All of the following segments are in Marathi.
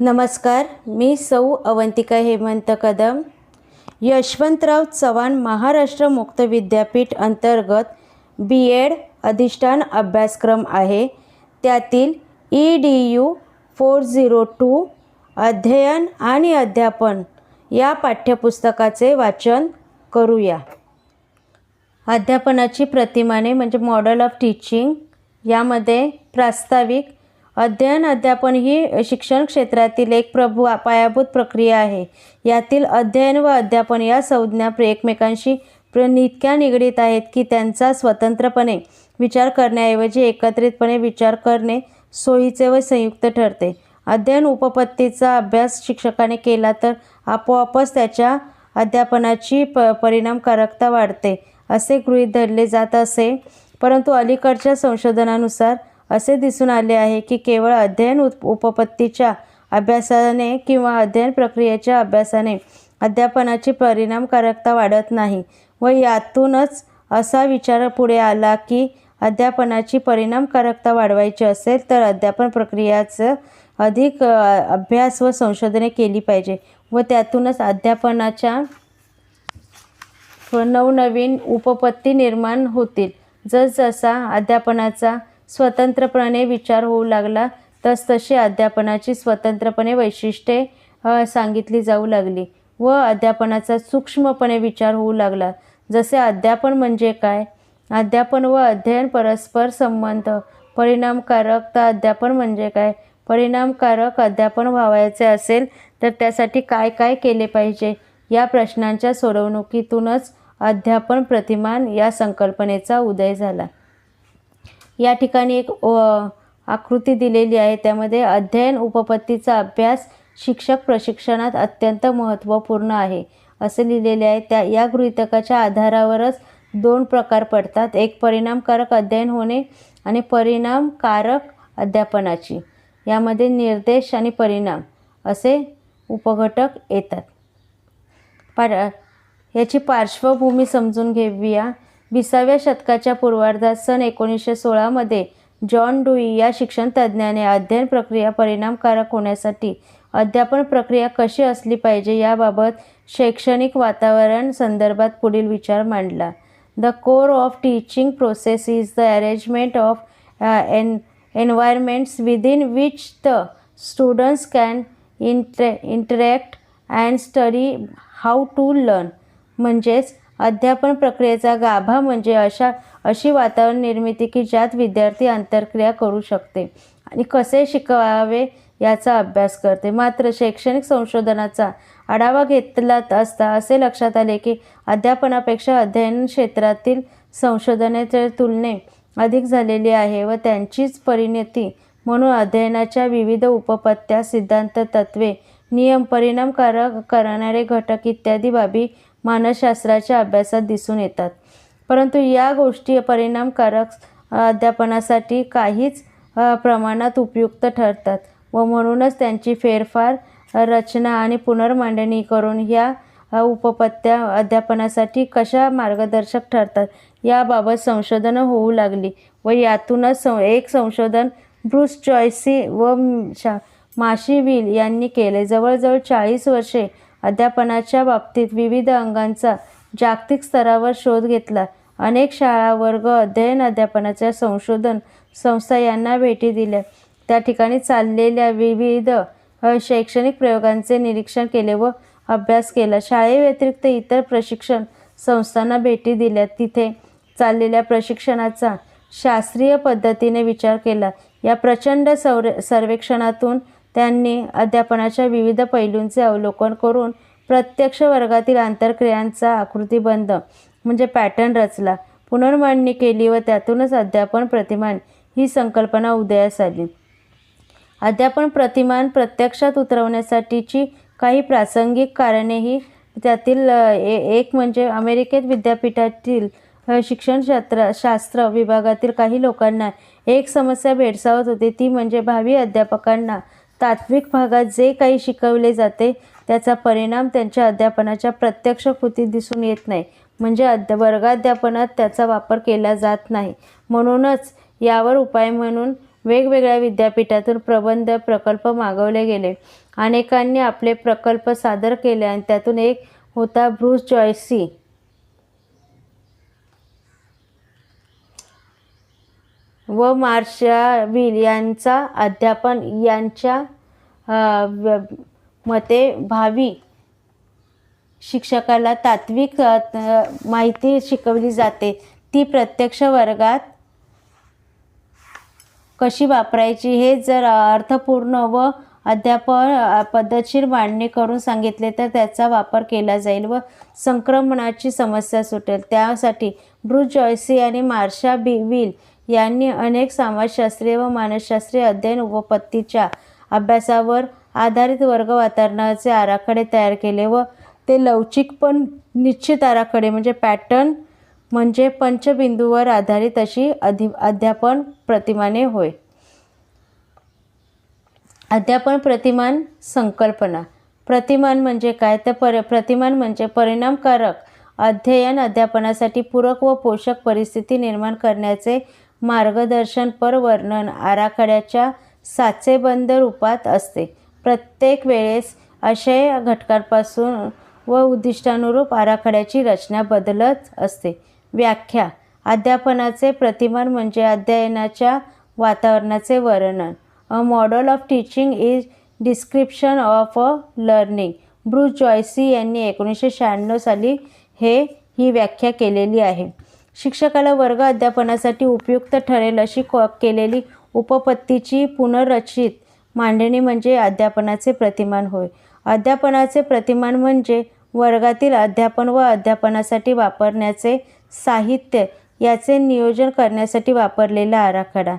नमस्कार मी सौ अवंतिका हेमंत कदम. यशवंतराव चव्हाण महाराष्ट्र मुक्त विद्यापीठ अंतर्गत बी एड अधिष्ठान अभ्यासक्रम आहे. त्यातील E D U four zero two अध्ययन आणि अध्यापन या पाठ्यपुस्तकाचे वाचन करूया. अध्यापनाची प्रतिमाने म्हणजे मॉडल ऑफ टीचिंग यामध्ये प्रास्ताविक अध्ययन अध्यापन ही शिक्षण क्षेत्रातील एक प्रभू पायाभूत प्रक्रिया आहे. यातील अध्ययन व अध्यापन या संज्ञा एकमेकांशी इतक्या निगडीत आहेत की त्यांचा स्वतंत्रपणे विचार करण्याऐवजी एकत्रितपणे विचार करणे सोयीचे व संयुक्त ठरते. अध्ययन उपपत्तीचा अभ्यास शिक्षकाने केला तर आपोआपच त्याच्या अध्यापनाची प परिणामकारकता वाढते असे गृहीत धरले जात असे. परंतु अलीकडच्या संशोधनानुसार असे दिसून आले आहे की केवळ अध्ययन उप उपपत्तीच्या अभ्यासाने किंवा अध्ययन प्रक्रियेच्या अभ्यासाने अध्यापनाची परिणामकारकता वाढत नाही व यातूनच असा विचार पुढे आला की अध्यापनाची परिणामकारकता वाढवायची असेल तर अध्यापन प्रक्रियाचं अधिक अभ्यास व संशोधने केली पाहिजे व त्यातूनच अध्यापनाच्या नवनवीन उपपत्ती निर्माण होतील. जसजसा अध्यापनाचा स्वतंत्रपणे विचार होऊ लागला तसतशी अध्यापनाची स्वतंत्रपणे वैशिष्ट्ये सांगितली जाऊ लागली व अध्यापनाचा सूक्ष्मपणे विचार होऊ लागला. जसे अध्यापन म्हणजे काय? अध्यापन व अध्ययन परस्पर संबंध. परिणामकारकता अध्यापन म्हणजे काय? परिणामकारक अध्यापन व्हावायचे असेल तर त्यासाठी काय काय केले पाहिजे? या प्रश्नांच्या सोडवणुकीतूनच अध्यापन प्रतिमान या संकल्पनेचा उदय झाला. या ठिकाणी एक आकृती दिलेली आहे. त्यामध्ये अध्ययन उपपत्तीचा अभ्यास शिक्षक प्रशिक्षणात अत्यंत महत्त्वपूर्ण आहे. असे लिहिलेले आहे. त्या या गृहितकाच्या आधारावरच दोन प्रकार पडतात. एक परिणामकारक अध्ययन होणे आणि परिणामकारक अध्यापनाची. यामध्ये निर्देश आणि परिणाम असे उपघटक येतात. पार याची पार्श्वभूमी समजून घेऊया. विसाव्या शतकाच्या पूर्वार्धात सन एकोणीसशे सोळामध्ये जॉन डुई या शिक्षणतज्ज्ञाने अध्ययन प्रक्रिया परिणामकारक होण्यासाठी अध्यापन प्रक्रिया कशी असली पाहिजे याबाबत शैक्षणिक वातावरण संदर्भात पुढील विचार मांडला. The core of teaching process is the arrangement of an environments within which the students can inter interact and study how to learn म्हणजेच अध्यापन प्रक्रियेचा गाभा म्हणजे अशा अशी वातावरण निर्मिती की ज्यात विद्यार्थी आंतरक्रिया करू शकते आणि कसे शिकवावे याचा अभ्यास करते. मात्र शैक्षणिक संशोधनाचा आढावा घेतला असता असे लक्षात आले की अध्यापनापेक्षा अध्ययन क्षेत्रातील संशोधनाच्या तुलने अधिक झालेली आहे व त्यांचीच परिणती म्हणून अध्ययनाच्या विविध उपपत्त्या सिद्धांत तत्वे नियम परिणामकारक करणारे घटक इत्यादी बाबी मानसशास्त्राच्या अभ्यासात दिसून येतात. परंतु या गोष्टी परिणामकारक अध्यापनासाठी काहीच प्रमाणात उपयुक्त ठरतात व म्हणूनच त्यांची फेरफार रचना आणि पुनर्मांडणी करून ह्या उपपत्त्या अध्यापनासाठी कशा मार्गदर्शक ठरतात याबाबत संशोधनं होऊ लागली व यातूनच सं एक संशोधन ब्रूस चॉयसी व शा माशी विल यांनी केले. जवळजवळ चाळीस वर्षे अध्यापनाच्या बाबतीत विविध अंगांचा जागतिक स्तरावर शोध घेतला. अनेक शाळा वर्ग अध्ययन अध्यापनाच्या संशोधन संस्था यांना भेटी दिल्या. त्या ठिकाणी चाललेल्या विविध शैक्षणिक प्रयोगांचे निरीक्षण केले व अभ्यास केला. शाळेव्यतिरिक्त इतर प्रशिक्षण संस्थांना भेटी दिल्या. तिथे चाललेल्या प्रशिक्षणाचा शास्त्रीय पद्धतीने विचार केला. या प्रचंड सौर सर्वेक्षणातून त्यांनी अध्यापनाच्या विविध पैलूंचे अवलोकन करून प्रत्यक्ष वर्गातील आंतरक्रियांचा आकृतीबंध म्हणजे पॅटर्न रचला पुनर्मांडणी केली व त्यातूनच अध्यापन प्रतिमान ही संकल्पना उदयास आली. अध्यापन प्रतिमान प्रत्यक्षात उतरवण्यासाठीची काही प्रासंगिक कारणेही त्यातील ए- एक म्हणजे अमेरिकेत विद्यापीठातील शिक्षणशास्त्र शास्त्र विभागातील काही लोकांना एक समस्या भेडसावत होती. ती म्हणजे भावी अध्यापकांना तात्विक भागात जे काही शिकवले जाते त्याचा परिणाम त्यांच्या अध्यापनाच्या प्रत्यक्ष कृतीत दिसून येत नाही. म्हणजे अध्या वर्गाध्यापनात त्याचा वापर केला जात नाही. म्हणूनच यावर उपाय म्हणून वेगवेगळ्या विद्यापीठातून प्रबंध प्रकल्प मागवले गेले. अनेकांनी आपले प्रकल्प सादर केले आणि त्यातून एक होता ब्रूस जॉयसी. व मार्शा विल यांचा अध्यापन यांच्या व्य- मते भावी शिक्षकाला तात्विक माहिती शिकवली जाते. ती प्रत्यक्ष वर्गात कशी वापरायची हे जर अर्थपूर्ण व अध्यापन पद्धतशीर मांडणी करून सांगितले तर त्याचा वापर केला जाईल व संक्रमणाची समस्या सुटेल. त्यासाठी ब्रू जॉयसी आणि मार्शा बी विल यांनी अनेक समाजशास्त्रीय व मानसशास्त्रीय अध्ययन उपपत्तीच्या अभ्यासावर आधारित वर्ग वातावरणाचे आराखडे तयार केले व ते लवचिक पण निश्चित आराखडे म्हणजे पॅटर्न म्हणजे पंचबिंदूवर आधारित अशी अधि अध्यापन प्रतिमाने होय. अध्यापन प्रतिमान संकल्पना. प्रतिमान म्हणजे काय? तर पर प्रतिमान म्हणजे परिणामकारक अध्ययन अध्यापनासाठी पूरक व पोषक परिस्थिती निर्माण करण्याचे मार्गदर्शनपर वर्णन. आराखड्याच्या साचेबंद रूपात असते. प्रत्येक वेळेस अशय घटकांपासून व उद्दिष्टानुरूप आराखड्याची रचना बदलत असते. व्याख्या. अध्यापनाचे प्रतिमान म्हणजे अध्ययनाच्या वातावरणाचे वर्णन. A model of teaching is description of a learning Bruce Joyce यांनी एकोणीसशे शहाण्णव साली हे ही व्याख्या केलेली आहे. शिक्षकाला वर्ग अध्यापनासाठी उपयुक्त ठरेल अशी क केलेली उपपत्तीची पुनर्रचित मांडणी म्हणजे अध्यापनाचे प्रतिमान होय. अध्यापनाचे प्रतिमान म्हणजे वर्गातील अध्यापन व अध्यापनासाठी वापरण्याचे साहित्य याचे नियोजन करण्यासाठी वापरलेला आराखडा.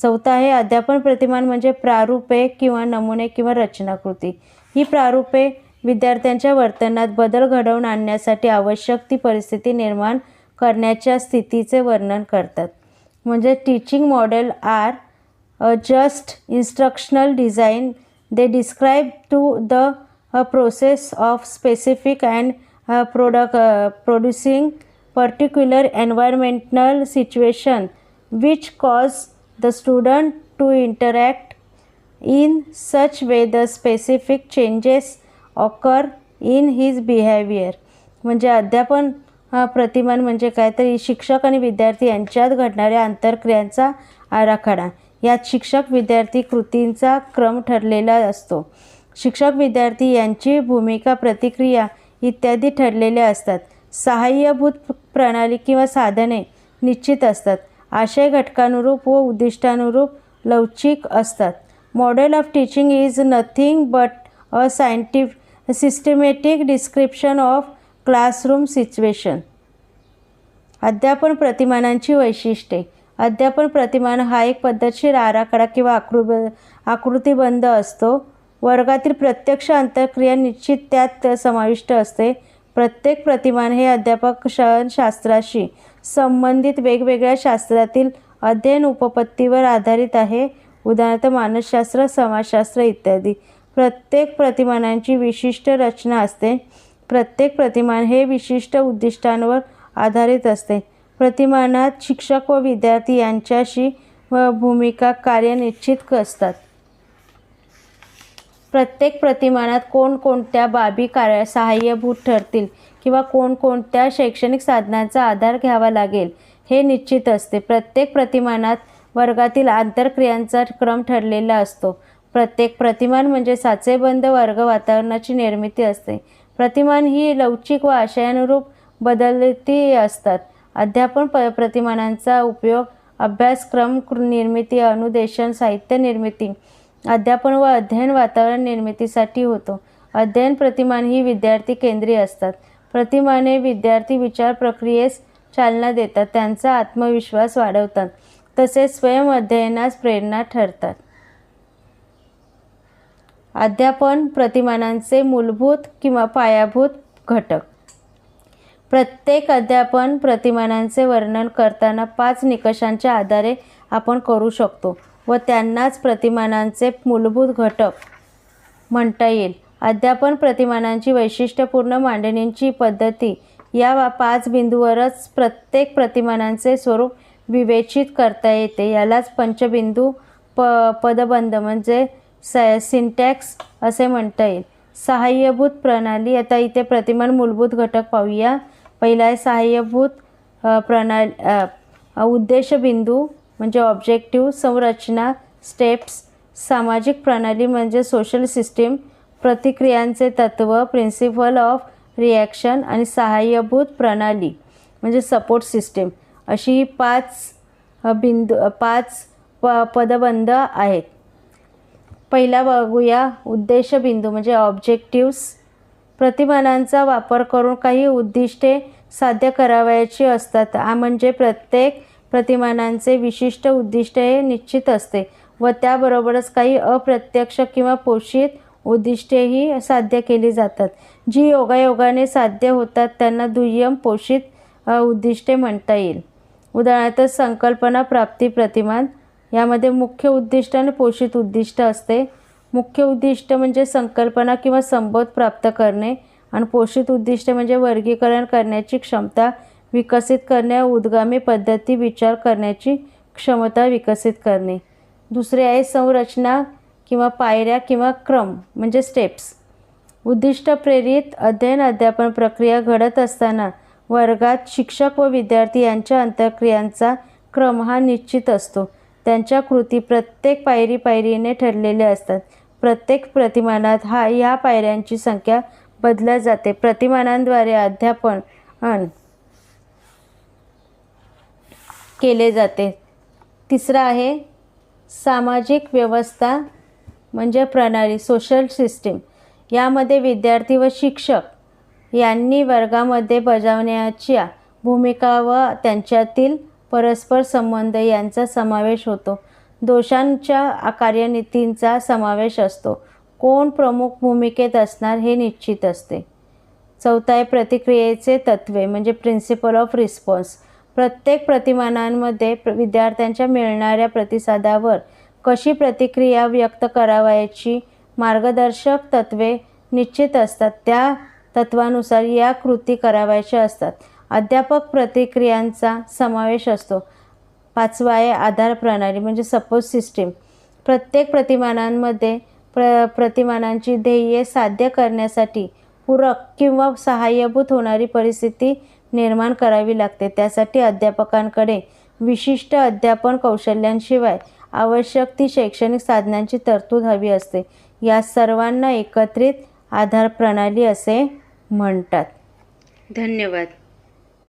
चौथा आहे अध्यापन प्रतिमान म्हणजे प्रारूपे किंवा नमुने किंवा रचनाकृती. ही प्रारूपे विद्यार्थ्यांच्या वर्तनात बदल घडवून आणण्यासाठी आवश्यक ती परिस्थिती निर्माण करण्याच्या स्थितीचे वर्णन करतात. म्हणजे teaching model are just instructional design they describe to the process of specific and product producing particular environmental situation which cause the student to interact in such way the specific changes occur in his behaviour म्हणजे अध्यापन प्रतिमान म्हणजे काय तरी शिक्षक आणि विद्यार्थी यांच्यात घडणाऱ्या आंतरक्रियांचा आराखडा. यात शिक्षक विद्यार्थी कृतींचा क्रम ठरलेला असतो. शिक्षक विद्यार्थी यांची भूमिका प्रतिक्रिया इत्यादी ठरलेल्या असतात. सहाय्यभूत प्रणाली किंवा साधने निश्चित असतात. आशय घटकानुरूप व उद्दिष्टानुरूप लवचिक असतात. Model of teaching is nothing but a scientific systematic description of classroom situation. अध्यापन प्रतिमानांची वैशिष्ट्ये. अध्यापन प्रतिमान हा एक पद्धतशीर आराखडा किंवा आकृ आकृतीबंध असतो. वर्गातील प्रत्यक्ष अंतर्क्रिया निश्चित त्यात समाविष्ट असते. प्रत्येक प्रतिमान हे अध्यापक शास्त्राशी संबंधित वेगवेगळ्या शास्त्रातील अध्ययन उपपत्तीवर आधारित आहे. उदाहरणार्थ मानसशास्त्र समाजशास्त्र इत्यादी. प्रत्येक प्रतिमानांची विशिष्ट रचना असते. प्रत्येक प्रतिमान हे विशिष्ट उद्दिष्टांवर आधारित असते. प्रतिमानात शिक्षक व विद्यार्थी यांच्याशी व भूमिका कार्य निश्चित असतात प्रत्येक प्रतिमानात कोणकोणत्या बाबी कार्य सहाय्यभूत ठरतील किंवा कोणकोणत्या शैक्षणिक साधनांचा आधार घ्यावा लागेल हे निश्चित असते. प्रत्येक प्रतिमानात वर्गातील आंतरक्रियांचा क्रम ठरलेला असतो. प्रत्येक प्रतिमान म्हणजे साचेबंद वर्ग वातावरणाची निर्मिती असते. प्रतिमान ही लवचिक व आशयानुरूप बदलती असतात. अध्यापन प प्रतिमानांचा उपयोग अभ्यासक्रम निर्मिती अनुदेशन साहित्य निर्मिती अध्यापन व अध्ययन वातावरण निर्मितीसाठी होतो. अध्ययन प्रतिमान ही विद्यार्थी केंद्रीय असतात. प्रतिमाने विद्यार्थी विचार प्रक्रियेस चालना देतात त्यांचा आत्मविश्वास वाढवतात तसेच स्वयं अध्ययनास प्रेरणा ठरतात. अध्यापन प्रतिमानांचे मूलभूत किंवा पायाभूत घटक. प्रत्येक अध्यापन प्रतिमानांचे वर्णन करताना पाच निकषांच्या आधारे आपण करू शकतो व त्यांनाच प्रतिमानांचे मूलभूत घटक म्हणता येईल. अध्यापन प्रतिमानांची वैशिष्ट्यपूर्ण मांडणींची पद्धती या पाच बिंदूवरच प्रत्येक प्रतिमानांचे स्वरूप विवेचित करता येते. यालाच पंचबिंदू प पदबंध म्हणजे स सिंटॅक्स असे म्हणता येईल. सहाय्यभूत प्रणाली. आता इथे प्रतिमान मूलभूत घटक पाहूया. पहिला आहे सहाय्यभूत प्रणाली अ, उद्देशबिंदू म्हणजे ऑब्जेक्टिव्ह संरचना स्टेप्स सामाजिक प्रणाली म्हणजे सोशल सिस्टीम प्रतिक्रियांचे तत्त्व प्रिन्सिपल ऑफ रिॲक्शन आणि सहाय्यभूत प्रणाली म्हणजे सपोर्ट सिस्टीम अशी ही पाच बिंदू पाच प पदबंध आहेत. पहिला बघूया उद्देशबिंदू म्हणजे ऑब्जेक्टिव्स प्रतिमानांचा वापर करून काही उद्दिष्टे साध्य करावयाची असतात. आ म्हणजे प्रत्येक प्रतिमानांचे विशिष्ट उद्दिष्ट हे निश्चित असते व त्याबरोबरच काही अप्रत्यक्ष किंवा पोषित उद्दिष्टेही साध्य केली जातात. जी योगायोगाने साध्य होतात त्यांना दुय्यम पोषित उद्दिष्टे म्हणता येईल. उदाहरणार्थ संकल्पना प्राप्ती प्रतिमान यामध्ये मुख्य उद्दिष्ट आणि पोषित उद्दिष्ट असते. मुख्य उद्दिष्ट म्हणजे संकल्पना किंवा संबोध प्राप्त करणे आणि पोषित उद्दिष्ट म्हणजे वर्गीकरण करण्याची क्षमता विकसित करणे उद्गामी पद्धती विचार करण्याची क्षमता विकसित करणे. दुसरे आहे संरचना किंवा पायऱ्या किंवा क्रम म्हणजे स्टेप्स उद्दिष्ट प्रेरित अध्ययन अध्यापन प्रक्रिया घडत असताना वर्गात शिक्षक व विद्यार्थी यांच्या अंतर्क्रियांचा क्रम हा निश्चित असतो. त्यांच्या कृती प्रत्येक पायरी पायरीने ठरलेल्या असतात. प्रत्येक प्रतिमानात हा या पायऱ्यांची संख्या बदलत जाते. प्रतिमानांद्वारे अध्यापन केले जाते. तिसरा आहे सामाजिक व्यवस्था म्हणजे प्रणाली सोशल सिस्टीम यामध्ये विद्यार्थी व शिक्षक यांनी वर्गामध्ये बजावण्याच्या भूमिका व त्यांच्यातील परस्पर संबंध यांचा समावेश होतो. दोषांच्या कार्यनीतींचा समावेश असतो. कोण प्रमुख भूमिकेत असणार हे निश्चित असते. चौथा आहे प्रतिक्रियेचे तत्वे म्हणजे प्रिन्सिपल ऑफ रिस्पॉन्स प्रत्येक प्रतिमानांमध्ये प्र- विद्यार्थ्यांच्या मिळणाऱ्या प्रतिसादावर कशी प्रतिक्रिया व्यक्त करावयाची मार्गदर्शक तत्वे निश्चित असतात. त्या तत्वानुसार या कृती करावयाच्या असतात. अध्यापक प्रतिक्रियांचा समावेश असतो. पाचवा आहे आधार प्रणाली म्हणजे सपोर्ट सिस्टीम प्रत्येक प्रतिमानांमध्ये प्र प्रतिमानांची ध्येये साध्य करण्यासाठी पूरक किंवा सहाय्यभूत होणारी परिस्थिती निर्माण करावी लागते. त्यासाठी अध्यापकांकडे विशिष्ट अध्यापन कौशल्यांशिवाय आवश्यक ती शैक्षणिक साधनांची तरतूद हवी असते. या सर्वांना एकत्रित आधार प्रणाली असे म्हणतात. धन्यवाद.